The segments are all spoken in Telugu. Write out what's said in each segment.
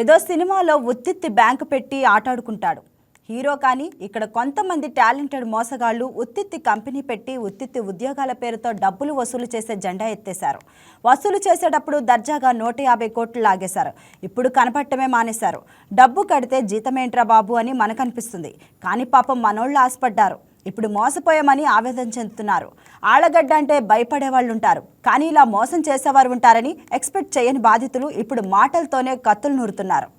ఏదో సినిమాలో ఉత్తిత్తి బ్యాంకు పెట్టి ఆటాడుకుంటాడు. హీరో కానీ ఇక్కడ కొంతమంది టాలెంటెడ్ మోసగాళ్ళు ఉత్తిత్తి కంపెనీ పెట్టి ఉత్తిత్తి ఉద్యోగాల పేరుతో డబ్బులు వసూలు చేసే జెండా ఎత్తేశారు. వసూలు చేసేటప్పుడు దర్జాగా నూట యాభై కోట్లు లాగేశారు. ఇప్పుడు కనపడటమే మానేశారు. డబ్బు కడితే జీతమేంట్రా బాబు అని మనకనిపిస్తుంది. కానీ పాపం మనోళ్ళు ఆశపడ్డారు. ఇప్పుడు మోసపోయామని ఆవేదన చెందుతున్నారు. ఆళ్ళగడ్డ అంటే భయపడే వాళ్ళు ఉంటారు కానీ ఇలా మోసం చేసేవారు ఉంటారని ఎక్స్పెక్ట్ చేయని బాధితులు ఇప్పుడు మాటలతోనే కత్తులు నూరుతున్నారు.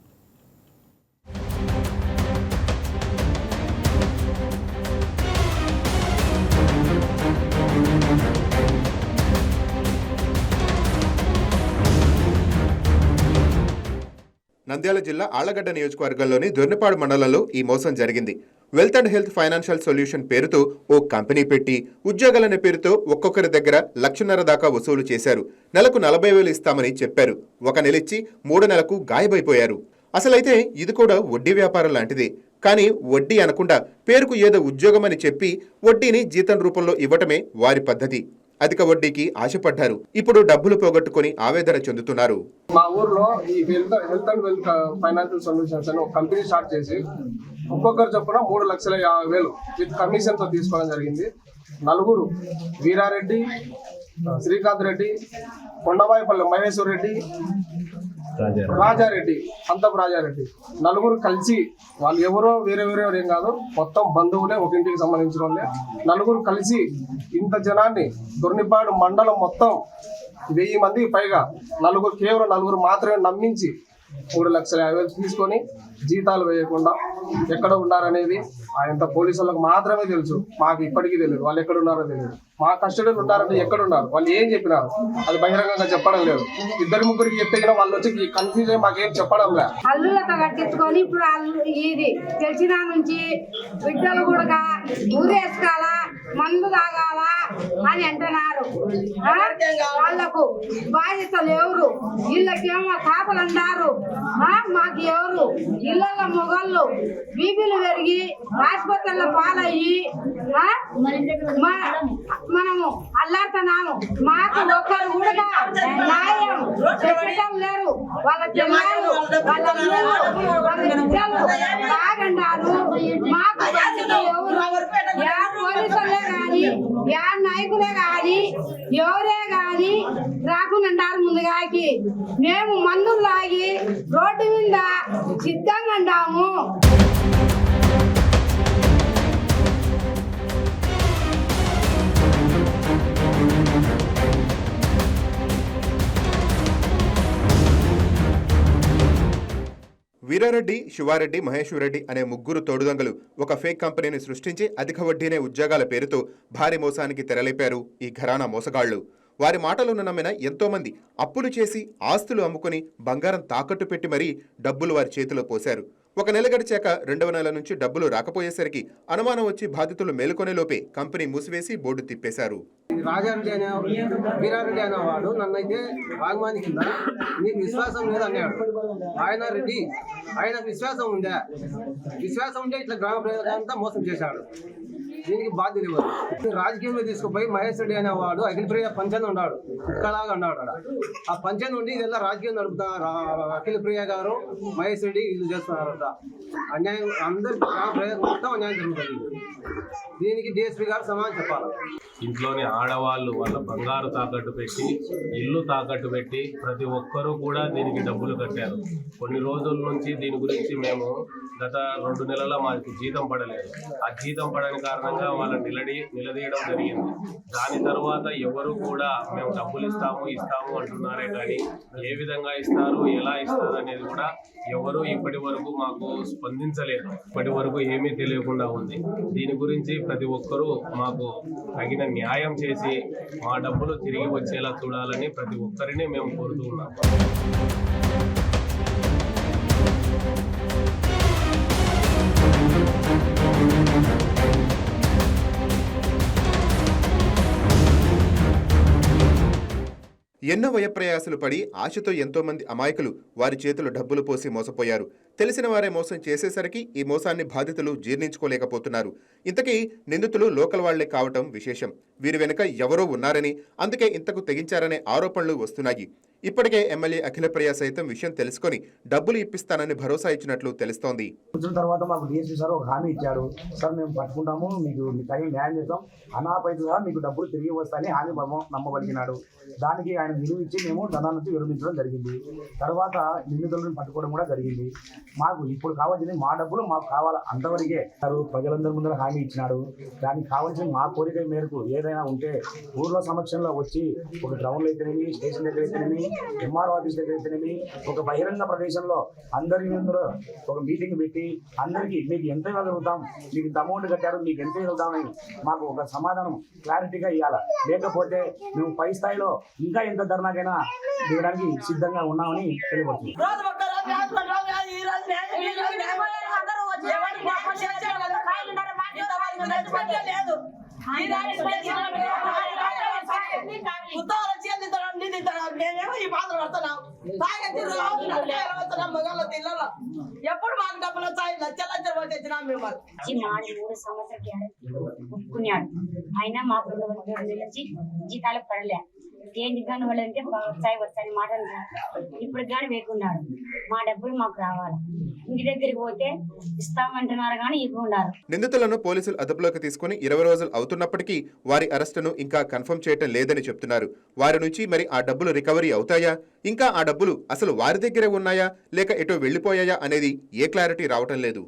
నంద్యాల జిల్లా ఆళ్ళగడ్డ నియోజకవర్గంలోని దొర్నిపాడు మండలంలో ఈ మోసం జరిగింది. Wealth and health financial solution పేరుతో ఓ కంపెనీ పెట్టి ఉద్యోగాలనే పేరుతో ఒక్కొక్కరి దగ్గర లక్షన్నర దాకా వసూలు చేశారు. నెలకు నలభై వేలు ఇస్తామని చెప్పారు. ఒక నెలిచ్చి మూడు నెలకు గాయబైపోయారు. అసలైతే ఇది కూడా వడ్డీ వ్యాపారం లాంటిది. కానీ వడ్డీ అనకుండా పేరుకు ఏదో ఉద్యోగమని చెప్పి వడ్డీని జీతం రూపంలో ఇవ్వటమే వారి పద్ధతి. అధిక వడ్డీకి ఆశపడ్డారు. ఇప్పుడు డబ్బులు పోగొట్టుకొని ఆవేదన చెందుతున్నారు. మా ఊర్లో ఈ health health and wealth financial solutions అని ఒక కంపెనీ స్టార్ట్ చేసి ఒక్కొక్కరు చొప్పున మూడు లక్షల యాభై వేలు. విత్ కమిషన్తో తీసుకోవడం జరిగింది. నలుగురు వీరారెడ్డి శ్రీకాంత్ రెడ్డి కొండవాయిపల్లి మహేశ్వర్ రెడ్డి రాజారెడ్డి. అంతపు రాజారెడ్డి. నలుగురు కలిసి వాళ్ళు ఎవరో వేరే వేరే ఏం కాదు మొత్తం బంధువులే ఒక ఇంటికి సంబంధించిన వాళ్ళే. నలుగురు కలిసి ఇంత జనాన్ని దొర్నిపాడు మండలం మొత్తం వెయ్యి మందికి పైగా నలుగురు కేవలం నలుగురు మాత్రమే నమ్మించి మూడు లక్షల యాభై వేలు తీసుకొని జీతాలు వేయకుండా ఎక్కడ ఉన్నారనేది ఆయన పోలీసులకు మాత్రమే తెలుసు. మాకు ఇప్పటికీ తెలియదు వాళ్ళు ఎక్కడ ఉన్నారో తెలియదు మా కస్టడీలు ఉన్నారంటే ఎక్కడ ఉన్నారు? వాళ్ళు ఏం చెప్పినారు? అది బహిరంగంగా చెప్పడం లేదు. ఇద్దరు ముగ్గురికి చెప్పిన వాళ్ళు వచ్చి కన్ఫ్యూజ్ అయ్యి మాకేం చెప్పడం లేదు. అల్లులతో కట్టించుకొని ఇప్పుడు ఇది తెలిసిన నుంచి బిడ్డలు కూడా ఊరేసుకోవాలా మందు తాగాలా అని అంటున్నారు. వాళ్ళకు వాళ్ళకు బాధ్యతలు ఎవరు? వీళ్ళకేమో కాపలు అన్నారు ఆ? మాకు ఎవరు? ఇళ్ళ మొగళ్ళు బీపీలు పెరిగి ఆసుపత్రుల్లో పాలయ్యి ఆ? మనము అల్లాడుతున్నాము. మాకు ఒక్కరు కూడా న్యాయం చెప్పడం లేరు వాళ్ళ పిల్లలు వాళ్ళ వాళ్ళ బిడ్డలు బాగుండారు మాకు బాధ్యత ఎవరు యా పోలీసులే గాని యా నాయకులే గాని ఎవరే గాని రాకుండా ముందుగాకి మేము మందులు లాగి రోడ్డు మీద సిద్ధంగా వీరారెడ్డి శివారెడ్డి మహేశ్వరరెడ్డి అనే ముగ్గురు తోడుదొంగలు ఒక ఫేక్ కంపెనీని సృష్టించి అధిక వడ్డీనే ఉద్యోగాల పేరుతో భారీ మోసానికి తెరలేపారు ఈ ఘరానా మోసగాళ్ళు వారి మాటలను నమ్మిన ఎంతో మంది అప్పులు చేసి ఆస్తులు అమ్ముకుని బంగారం తాకట్టు పెట్టి మరీ డబ్బులు వారి చేతిలో పోశారు. ఒక నెల గడిచాక రెండవ నెల నుంచి డబ్బులు రాకపోయేసరికి అనుమానం వచ్చి బాధితులు మేలుకొనే లోపే కంపెనీ మూసివేసి బోర్డు తిప్పేశారు. రాజారెడ్డి అనే వీరారెడ్డి అనేవాడు అయితే వాగ్మాని కింద నీకు విశ్వాసం లేదు అన్నాడు. ఆయన రెడ్డి ఆయన విశ్వాసం ఉండే విశ్వాసం ఉంటే ఇట్లా గ్రామ ప్రజలంతా మోసం చేశాడు. దీనికి బాధ్యత ఇవ్వదు రాజకీయంలో తీసుకుపోయి మహేష్ రెడ్డి అనేవాడు వాడు అఖిలప్రియ పంచాయతీ ఉన్నాడు. ఇక్కడలాగా ఉన్నాడు ఆ పంచాయతీ ఉండి ఇదెల్లా రాజకీయం నడుపుతున్నారు అఖిలప్రియ ప్రియ గారు మహేష్ రెడ్డి వీళ్ళు చేస్తున్నారంట. అన్యాయం అందరు మొత్తం అన్యాయం జరుగుతుంది. దీనికి డిఎస్పీ గారు సమాధానం చెప్పాలి. ఇంట్లోని ఆడవాళ్ళు వాళ్ళ బంగారు తాకట్టు పెట్టి ఇల్లు తాకట్టు పెట్టి ప్రతి ఒక్కరూ కూడా దీనికి డబ్బులు కట్టారు. కొన్ని రోజుల నుంచి దీని గురించి మేము గత రెండు నెలల మాకు జీతం పడలేదు. ఆ జీతం పడని కారణంగా వాళ్ళని నిలడి నిలదీయడం జరిగింది. దాని తర్వాత ఎవరు కూడా మేము డబ్బులు ఇస్తాము ఇస్తాము అంటున్నారే కానీ ఏ విధంగా ఇస్తారు ఎలా ఇస్తారు అనేది కూడా ఎవరు ఇప్పటి వరకు మాకు స్పందించలేదు. ఇప్పటి వరకు ఏమీ తెలియకుండా ఉంది. దీని గురించి ప్రతి ఒక్కరూ మాకు తగిన న్యాయం చేసి మా డబ్బులు తిరిగి వచ్చేలా చూడాలని ప్రతి ఒక్కరిని మేము కోరుతూ ఉన్నాము ఎన్నో వ్యయప్రయాసలు పడి ఆశతో ఎంతోమంది అమాయకులు వారి చేతులు డబ్బులు పోసి మోసపోయారు. తెలిసిన వారే మోసం చేసేసరికి ఈ మోసాన్ని బాధితులు జీర్ణించుకోలేకపోతున్నారు. ఇంతకీ నిందితులు లోకల్ వాళ్ళే కావటం విశేషం. వీరి వెనుక ఎవరో ఉన్నారని అందుకే ఇంతకు తెగించారనే ఆరోపణలు వస్తున్నాయి. ఇప్పటికే ఎమ్మెల్యే అఖిలప్రియ సైతం విషయం తెలుసుకొని డబ్బులు ఇప్పిస్తానని భరోసా ఇచ్చినట్లు తెలుస్తోంది. తర్వాత మాకు డిఎస్పీ సార్ ఒక హామీ ఇచ్చాడు సార్ మేము పట్టుకుంటాము మీకు మీకు తగిన న్యాయం చేస్తాం. అనాపైతే సార్ మీకు డబ్బులు తిరిగి వస్తాయని హామీ నమ్మ- నమ్మబలిగినాడు దానికి ఆయన నిలువ ఇచ్చి మేము ధనాన్ని నుంచి విరమించడం జరిగింది. తర్వాత నిందితులను పట్టుకోవడం కూడా జరిగింది. మాకు ఇప్పుడు కావాల్సింది మా డబ్బులు మాకు కావాలి అంతవరకే సార్ ప్రజలందరి ముందర హామీ ఇచ్చినాడు. దానికి కావాల్సిన మా కోరిక మేరకు ఏదైనా ఉంటే ఊర్లో సమక్షంలో వచ్చి ఒక గ్రౌండ్లో అయితేనేమి స్టేషన్ దగ్గర అయితేనేమి ఎంఆర్ఓ ఆఫీస్ దగ్గర అయితేనేమి ఒక బహిరంగ ప్రదేశంలో అందరి ముందర ఒక మీటింగ్ పెట్టి అందరికీ మీకు ఎంత ఇవ్వగలుగుతాం మీకు ఇంత అమౌంట్ కట్టారు మీకు ఎంత ఇవ్వగలుగుతామని మాకు ఒక సమాధానం క్లారిటీగా ఇవ్వాలి లేకపోతే మేము పై స్థాయిలో ఇంకా ఎంత ధర్నాకైనా దిగడానికి సిద్ధంగా ఉన్నామని తెలియవచ్చు ఒక్క రోజు రాత్రి ఒక రోజు ఈ రోజు నేను ఈ రోజు నేను అందరూ వచ్చి ఎవరికి పాపం చేశారు కదా, కాయలు ఉన్నారు, మాకు ఇంతవరకు రెస్పెక్టే లేదు. ఈ రాత్రి చేసిన ఉత్తరాలు వచ్చి అందించడం, నిందించడం. మేమేమో ఈ బాధలు పడుతున్నాం తాగొచ్చి రోజు నలభై వస్తున్నాం మగళ్ళ తిల్లలో ఎప్పుడు మాకు డబ్బులు వచ్చాయి లక్షల లక్షలు పోతే వచ్చినాం మేము వచ్చి మాడి మూడు సంవత్సరాల గ్యారెంటీ ఒప్పుకున్నాడు అయినా మా రెండు వందల నెలల నుంచి జీతాలు పడలే దేనికి కానీ వాళ్ళు అంటే వచ్చాయి వచ్చాయి మాట ఇప్పుడు కానీ వేకున్నాడు మా డబ్బులు మాకు రావాలి. ఇంటి దగ్గరికి పోతే ఇస్తామంటున్నారు కానీ ఇవ్వకున్నారు నిందితులను పోలీసులు అదుపులోకి తీసుకుని ఇరవై రోజులు అవుతున్నప్పటికీ వారి అరెస్టును ఇంకా కన్ఫర్మ్ చేయటం లేదని చెప్తున్నారు. వారి నుంచి మరి ఆ డబ్బులు రికవరీ అవుతాయా? ఇంకా ఆ డబ్బులు అసలు వారి దగ్గరే ఉన్నాయా? లేక ఎటో వెళ్ళిపోయాయా అనేది ఏ క్లారిటీ రావటం లేదు.